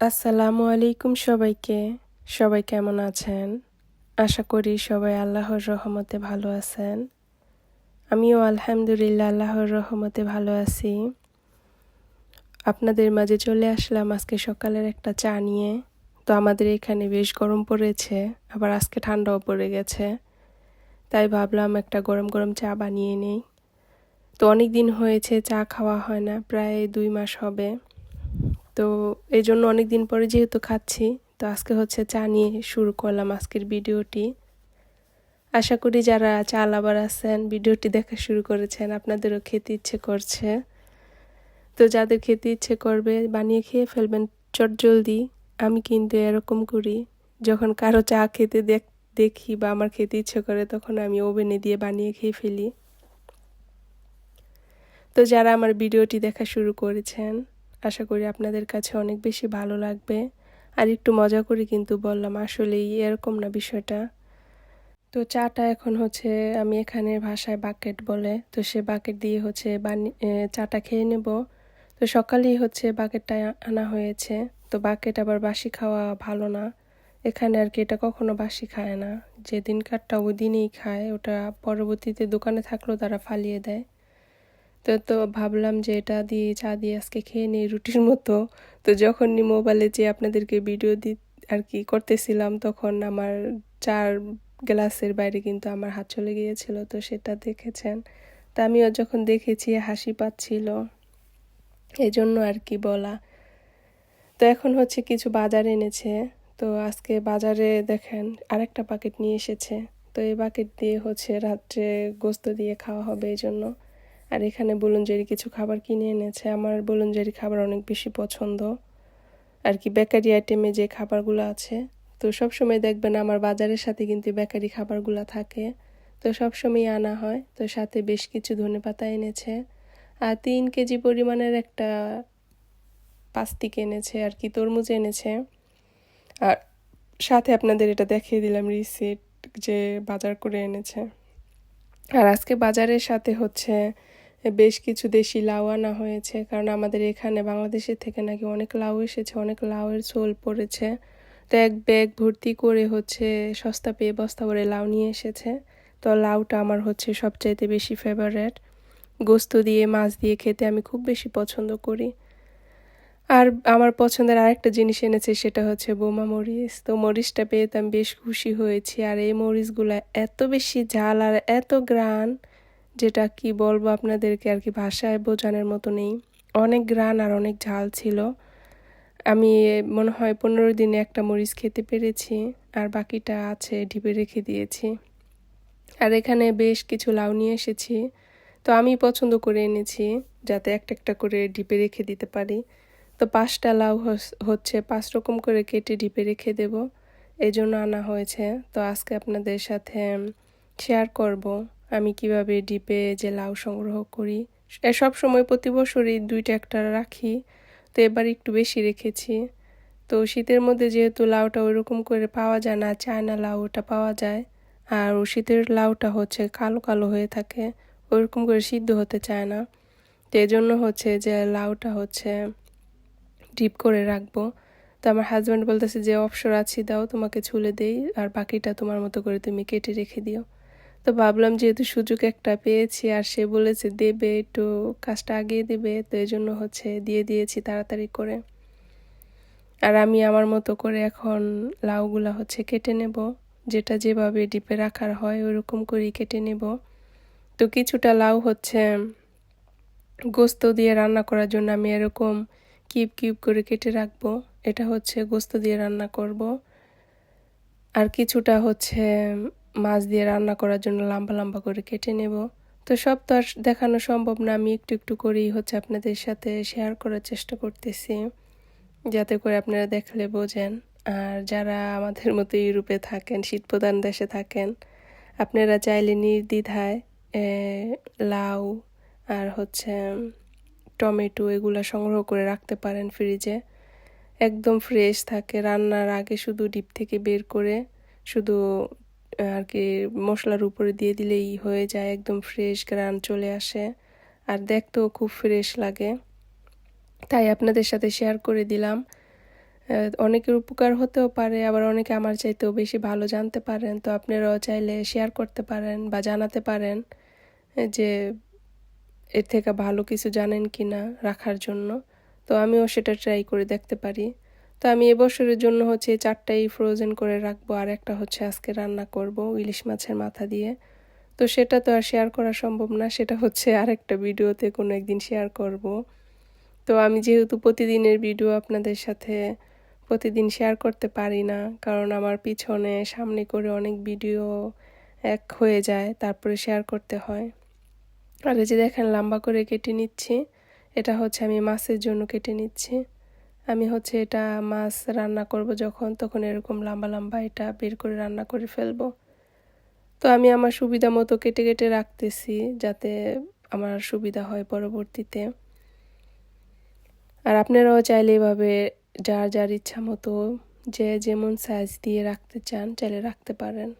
আসসালামু আলাইকুম সবাইকে। সবাই কেমন আছেন? আশা করি সবাই আল্লাহর রহমতে ভালো আছেন। আমিও আলহামদুলিল্লাহ আল্লাহর রহমতে ভালো আছি। আপনাদের মাঝে চলে আসলাম আজকে সকালের একটা চা নিয়ে। তো আমাদের এখানে বেশ গরম পড়েছে, আবার আজকে ঠান্ডাও পড়ে গেছে। তাই ভাবলাম একটা গরম গরম চা বানিয়ে নেই। তো অনেক দিন হয়েছে চা খাওয়া হয় না, প্রায় দুই মাস হবে। তো এই জন্য অনেক দিন পরে যেহেতু খাচ্ছি, তো আজকে হচ্ছে চা নিয়ে শুরু করলাম আজকের ভিডিওটি। আশা করি যারা চা লাভার আছেন, ভিডিওটি দেখা শুরু করেছেন, আপনাদেরও খেতে ইচ্ছে করছে। তো যাদের খেতে ইচ্ছে করবে, বানিয়ে খেয়ে ফেলবেন, চট জলদি, আমি কিন্তু এরকম করি। যখন কারও চা খেতে দেখ, দেখি বা আমার খেতে ইচ্ছে করে, তখন আমি ওভেনে দিয়ে বানিয়ে খেয়ে ফেলি। তো যারা আমার ভিডিওটি দেখা শুরু করেছেন আশা করি আপনাদের কাছে অনেক বেশি ভালো লাগবে। আর একটু মজা করে কিন্তু বললাম, আসলেই এরকম না বিষয়টা। তো চাটা এখন হচ্ছে আমি এখানে ভাষায় বাকেট বলে, তো সে বাকেট দিয়ে হচ্ছে বানি চাটা খেয়ে নেব। তো সকালেই হচ্ছে বাকেটটা আনা হয়েছে, তো বাকেট আবার বাসি খাওয়া ভালো না। এখানে আর কি এটা কখনো বাসি খায় না। যে দিনকারটা ওই দিনেই খায়, ওটা পরবর্তীতে দোকানে থাকলেও তারা ফালিয়ে দেয়। তো তো ভাবলাম যে এটা দিয়ে চা দিয়ে আজকে খেয়ে নিই রুটির মতো। তো যখনই মোবাইলে যে আপনাদেরকে ভিডিও দি, আর কি করতেছিলাম, তখন আমার চার গ্লাসের বাইরে কিন্তু আমার হাত চলে গিয়েছিল, তো সেটা দেখেছেন। তা আমিও যখন দেখেছি, হাসি পাচ্ছিল। এই জন্য আর কি বলা। তো এখন হচ্ছে কিছু বাজার এনেছে। তো আজকে বাজারে দেখেন আরেকটা প্যাকেট নিয়ে এসেছে। তো এই প্যাকেট দিয়ে হচ্ছে রাত্রে গোস্ত দিয়ে খাওয়া হবে এই জন্য আর এখানে বলুনজারি কিছু খাবার কিনে এনেছে। আমার বলুনজারি খাবার অনেক বেশি পছন্দ। আর কি, বেকারি আইটেমে যে খাবারগুলো আছে, তো সবসময় দেখবেন আমার বাজারের সাথে কিন্তু বেকারি খাবারগুলো থাকে। তো সবসময় আনা হয়। তো সাথে বেশ কিছু ধনে পাতা এনেছে। আর তিন কেজি পরিমাণের একটা পাস্তিক এনেছে, আর কি তরমুজ এনেছে। আর সাথে আপনাদের এটা দেখিয়ে দিলাম রিসিট যে বাজার করে এনেছে। আর আজকে বাজারের সাথে হচ্ছে বেশ কিছু দেশি লাউ আনা হয়েছে, কারণ আমাদের এখানে বাংলাদেশের থেকে নাকি অনেক লাউ এসেছে, অনেক লাউয়ের ঝোল পড়েছে। তো এক ব্যাগ ভর্তি করে হচ্ছে সস্তা পেয়ে বস্তা করে লাউ নিয়ে এসেছে। তো লাউটা আমার হচ্ছে সবচাইতে বেশি ফেভারেট গোস্ত দিয়ে, মাছ দিয়ে খেতে আমি খুব বেশি পছন্দ করি। আর আমার পছন্দের আরেকটা জিনিস এনেছে, সেটা হচ্ছে বোমা মরিচ। তো মরিচটা পেয়ে তো আমি বেশ খুশি হয়েছি। আর এই মরিচগুলো এত বেশি ঝাল আর এত গ্রান। যেটা কি বলব আপনাদেরকে আর কি ভাষায় বোঝানোর মতো নেই। অনেক গ্রান আর অনেক ঝাল ছিল। আমি মনে হয় পনেরো দিনে একটা মরিচ খেতে পেরেছি আর বাকিটা আছে ঢিপে রেখে দিয়েছি। আর এখানে বেশ কিছু লাউ নিয়ে এসেছি। তো আমি পছন্দ করে এনেছি যাতে একটা একটা করে ডিপে রেখে দিতে পারি। তো পাঁচটা লাউ হচ্ছে পাঁচ রকম করে কেটে ডিপে রেখে দেব। এই জন্য আনা হয়েছে। তো আজকে আপনাদের সাথে শেয়ার করব। আমি কীভাবে ডিপে যে লাউ সংগ্রহ করি সব সময় প্রতি বছরই দুইটা একটা রাখি, তো এবার একটু বেশি রেখেছি। তো শীতের মধ্যে যেহেতু লাউটা ওইরকম করে পাওয়া যায় না, চায়না লাউ ওটা পাওয়া যায়, আর শীতের লাউটা হচ্ছে কালো কালো হয়ে থাকে, ওইরকম করে সিদ্ধ হতে চায় না। তো এই জন্য হচ্ছে যে লাউটা হচ্ছে ডিপ করে রাখব। তো আমার হাজব্যান্ড বলতেছে যে অপসর আছি, দাও তোমাকে ছুলে দেই, আর বাকিটা তোমার মতো করে তুমি কেটে রেখে দিও। তো ভাবলাম যেহেতু সুযোগ একটা পেয়েছি আর সে বলেছে দেবে, একটু কাজটা আগিয়ে দেবে, তো এই জন্য হচ্ছে দিয়ে দিয়েছি তাড়াতাড়ি করে। আর আমি আমার মতো করে এখন লাউগুলা হচ্ছে কেটে নেব। যেটা যেভাবে ডিপে রাখার হয় ওরকম করেই কেটে নেব। তো কিছুটা লাউ হচ্ছে গোস্ত দিয়ে রান্না করার জন্য আমি এরকম কিউব কিউব করে কেটে রাখব। এটা হচ্ছে গোস্ত দিয়ে রান্না করব। আর কিছুটা হচ্ছে মাছ দিয়ে রান্না করার জন্য লম্বা লম্বা করে কেটে নেব। তো সব তো আর দেখানো সম্ভব না, আমি একটু একটু করেই হচ্ছে আপনাদের সাথে শেয়ার করার চেষ্টা করতেছি, যাতে করে আপনারা দেখলে বোঝেন। আর যারা আমাদের মতো ইউরোপে থাকেন শীতপ্রধান দেশে থাকেন, আপনারা চাইলে নির্দ্বিধায় লাউ আর হচ্ছে টমেটো এগুলো সংগ্রহ করে রাখতে পারেন ফ্রিজে একদম ফ্রেশ থাকে, রান্নার আগে শুধু ডিপ থেকে বের করে শুধু আর কি মশলার উপরে দিয়ে দিলেই হয়ে যায়, একদম ফ্রেশ গ্রান চলে আসে। আর দেখতেও খুব ফ্রেশ লাগে। তাই আপনাদের সাথে শেয়ার করে দিলাম। অনেকের উপকার হতেও পারে, আবার অনেকে আমার চাইতেও বেশি ভালো জানতে পারেন। তো আপনারাও চাইলে শেয়ার করতে পারেন বা জানাতে পারেন যে এর থেকে ভালো কিছু জানেন কি না রাখার জন্য। তো আমিও সেটা ট্রাই করে দেখতে পারি। তো আমি এবছরের জন্য হচ্ছে চারটাই ফ্রোজেন করে রাখব, আর একটা হচ্ছে আজকে রান্না করব ইলিশ মাছের মাথা দিয়ে। তো সেটা তো আর শেয়ার করা সম্ভব না, সেটা হচ্ছে আরেকটা ভিডিওতে কোনো একদিন শেয়ার করব। তো আমি যেহেতু প্রতিদিনের ভিডিও আপনাদের সাথে প্রতিদিন শেয়ার করতে পারি না, কারণ আমার পিছনে সামনে করে অনেক ভিডিও এক হয়ে যায়, তারপরে শেয়ার করতে হয়। আর এই যে দেখেন, লম্বা করে কেটে নিচ্ছি, এটা হচ্ছে আমি মাছের জন্য কেটে নিচ্ছি। আমি হচ্ছে এটা মাছ রান্না করব যখন, তখন এরকম লম্বা লম্বা এটা বের করে রান্না করে ফেলব। তো আমি আমার সুবিধা মতো কেটে কেটে রাখতেছি যাতে আমার সুবিধা হয় পরবর্তীতে। আর আপনারাও চাইলে এভাবে যার যার ইচ্ছা মতো যে যেমন সাইজ দিয়ে রাখতে চান চাইলে রাখতে পারেন।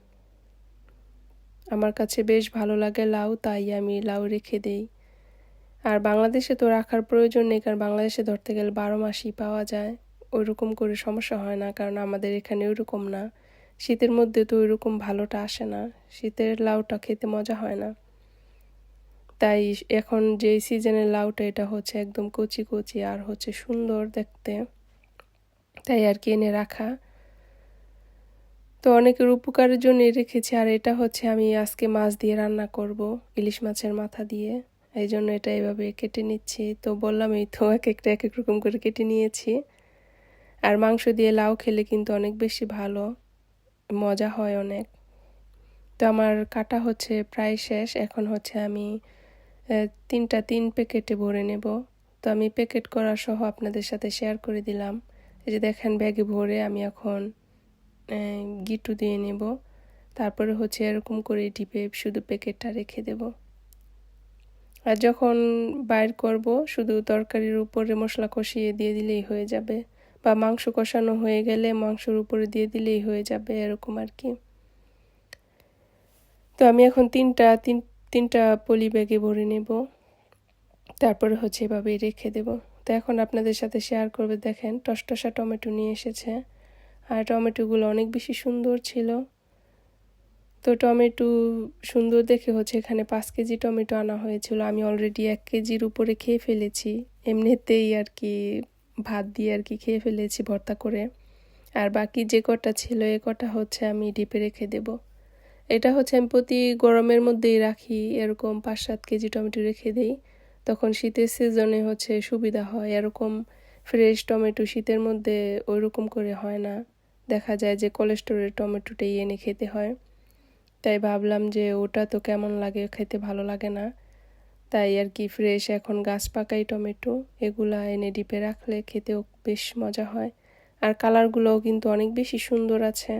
আমার কাছে বেশ ভালো লাগে লাউ, তাই আমি লাউ রেখে দেই। আর বাংলাদেশে তো রাখার প্রয়োজন নেই, কারণ বাংলাদেশে ধরতে গেলে বারো মাসই পাওয়া যায়। ওইরকম করে সমস্যা হয় না, কারণ আমাদের এখানে ওইরকম না। শীতের মধ্যে তো ওইরকম ভালোটা আসে না, শীতের লাউটা খেতে মজা হয় না। তাই এখন যে সিজনের লাউটা, এটা হচ্ছে একদম কচি কচি আর হচ্ছে সুন্দর দেখতে। তাই আর কি এনে রাখা। তো অনেকের উপকারের জন্য রেখেছি, আর এটা হচ্ছে আমি আজকে মাছ দিয়ে রান্না করব, ইলিশ মাছের মাথা দিয়ে। এই জন্য এটা এভাবে কেটে নিচ্ছি। তো বললাম, এই তো এক একটা, এক এক রকম করে কেটে নিয়েছি। আর মাংস দিয়ে লাউ খেলে কিন্তু অনেক বেশি ভালো। মজা হয় অনেক। তো আমার কাটা হচ্ছে প্রায় শেষ। এখন হচ্ছে আমি তিনটা তিন প্যাকেটে ভরে নেব। তো আমি প্যাকেট করা সহ আপনাদের সাথে শেয়ার করে দিলাম। এই যে দেখেন, ব্যাগে ভরে আমি এখন গিটু দিয়ে নেব। তারপরে হচ্ছে এরকম করে ডিপে শুধু প্যাকেটটা রেখে দেব। আর যখন বাইর করব, শুধু তরকারির উপরে মশলা কষিয়ে দিয়ে দিলেই হয়ে যাবে। বা মাংস কষানো হয়ে গেলে মাংসর উপরে দিয়ে দিলেই হয়ে যাবে, এরকম আর কি। তো আমি এখন তিনটা, তিন, তিনটা পলি ব্যাগে ভরে নেব। তারপরে হচ্ছে এভাবেই রেখে দেব। তো এখন আপনাদের সাথে শেয়ার করবে, দেখেন, টসটসা টমেটো নিয়ে এসেছে। আর টমেটোগুলো অনেক বেশি সুন্দর ছিল। তো টমেটো সুন্দর দেখে হচ্ছে এখানে পাঁচ কেজি টমেটো আনা হয়েছিল। আমি অলরেডি এক কেজির উপরে খেয়ে ফেলেছি। এমনিতেই আর কি ভাত দিয়ে আর কি খেয়ে ফেলেছি ভর্তা করে। আর বাকি যে কটা ছিল, এ কটা হচ্ছে আমি ডিপে রেখে দেব। এটা হচ্ছে আমি প্রতি গরমের মধ্যেই রাখি, এরকম পাঁচ সাত কেজি টমেটো রেখে দেই। তখন শীতের সিজনে হচ্ছে সুবিধা হয়, এরকম ফ্রেশ টমেটো শীতের মধ্যে ওইরকম করে হয় না। দেখা যায় যে কোলেস্টোরের টমেটোটাই এনে খেতে হয়। তাই ভাবলাম যে ওটা তো কেমন লাগে, খেতে ভালো লাগে না। তাই আর কি ফ্রেশ এখন গাছ পাকাই টমেটো, এগুলা এনে ডিপে রাখলে খেতেও বেশ মজা হয়। আর কালারগুলোও কিন্তু অনেক বেশি সুন্দর আছে।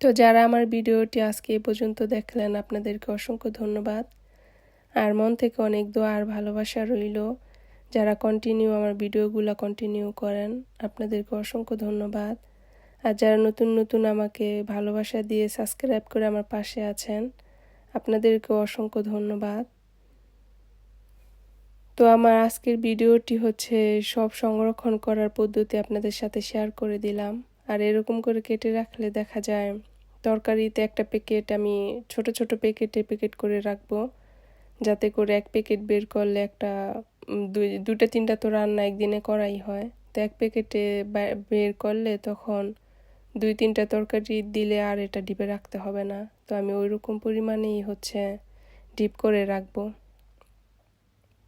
তো যারা আমার ভিডিওটি আজকে এ পর্যন্ত দেখলেন, আপনাদেরকে অসংখ্য ধন্যবাদ। আর মন থেকে অনেক দোয়া আর ভালোবাসা রইল। যারা কন্টিনিউ আমার ভিডিওগুলো কন্টিনিউ করেন, আপনাদেরকে অসংখ্য ধন্যবাদ। আর যারা নতুন নতুন আমাকে ভালোবাসা দিয়ে সাবস্ক্রাইব করে আমার পাশে আছেন আপনাদেরকে অসংখ্য ধন্যবাদ। তো আমার আজকের ভিডিওটি হচ্ছে সব সংরক্ষণ করার পদ্ধতি আপনাদের সাথে শেয়ার করে দিলাম। আর এরকম করে কেটে রাখলে দেখা যায় তরকারিতে একটা প্যাকেট আমি ছোট ছোট প্যাকেটে প্যাকেট করে রাখব। যাতে করে এক প্যাকেট বের করলে একটা দুটা তিনটা তো রান্না একদিনে করাই হয়। তো এক প্যাকেটে বের করলে তখন দুই তিনটা তরকারি দিলে আর এটা ডিপে রাখতে হবে না। তো আমি ওই রকম পরিমাণেই হচ্ছে ডিপ করে রাখব।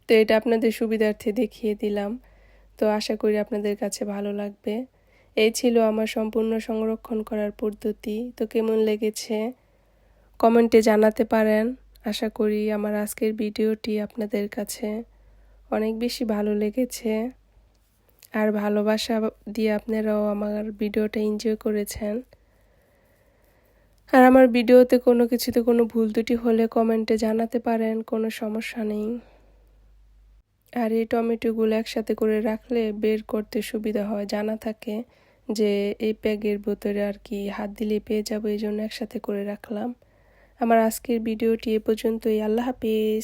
তো এটা আপনাদের সুবিধার্থে দেখিয়ে দিলাম। তো আশা করি আপনাদের কাছে ভালো লাগবে। এই ছিল আমার সম্পূর্ণ সংরক্ষণ করার পদ্ধতি। তো কেমন লেগেছে কমেন্টে জানাতে পারেন। আশা করি আমার আজকের ভিডিওটি আপনাদের কাছে অনেক বেশি ভালো লেগেছে। আর ভালোবাসা দিয়ে আপনারাও আমার ভিডিওটা এনজয় করেছেন। আর আমার ভিডিওতে কোনো কিছুতে কোনো ভুল দুটি হলে কমেন্টে জানাতে পারেন, কোনো সমস্যা নেই। আর এই টমেটোগুলো একসাথে করে রাখলে বের করতে সুবিধা হয়। জানা থাকে যে এই প্যাগের ভেতরে আর কি হাত দিলে পেয়ে যাব, এই জন্য একসাথে করে রাখলাম। আমার আজকের ভিডিওটি এ পর্যন্তই। আল্লাহ হাফিজ।